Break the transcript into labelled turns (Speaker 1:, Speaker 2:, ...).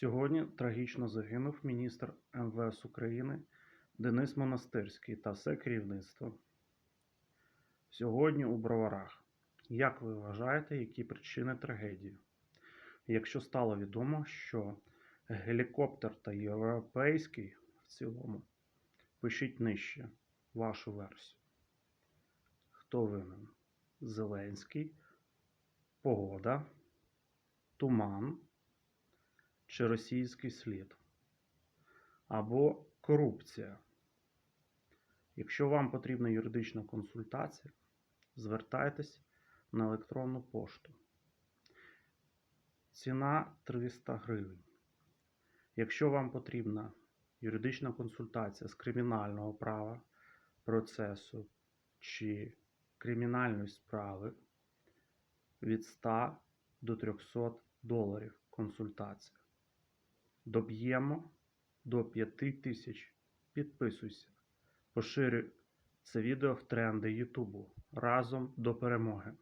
Speaker 1: Сьогодні трагічно загинув міністр МВС України Денис Монастирський та все керівництво. Сьогодні у Броварах. Як ви вважаєте, які причини трагедії? Якщо стало відомо, що гелікоптер та європейський в цілому, пишіть нижче вашу версію. Хто винен? Зеленський, погода, туман чи російський слід або корупція. Якщо вам потрібна юридична консультація, звертайтесь на електронну пошту. Ціна 300 гривень. Якщо вам потрібна юридична консультація з кримінального права, процесу чи кримінальної справи від 100 до 300 доларів консультація. Доб'ємо до 5 тисяч. Підписуйся. Поширюй це відео в тренди Ютубу. Разом до перемоги!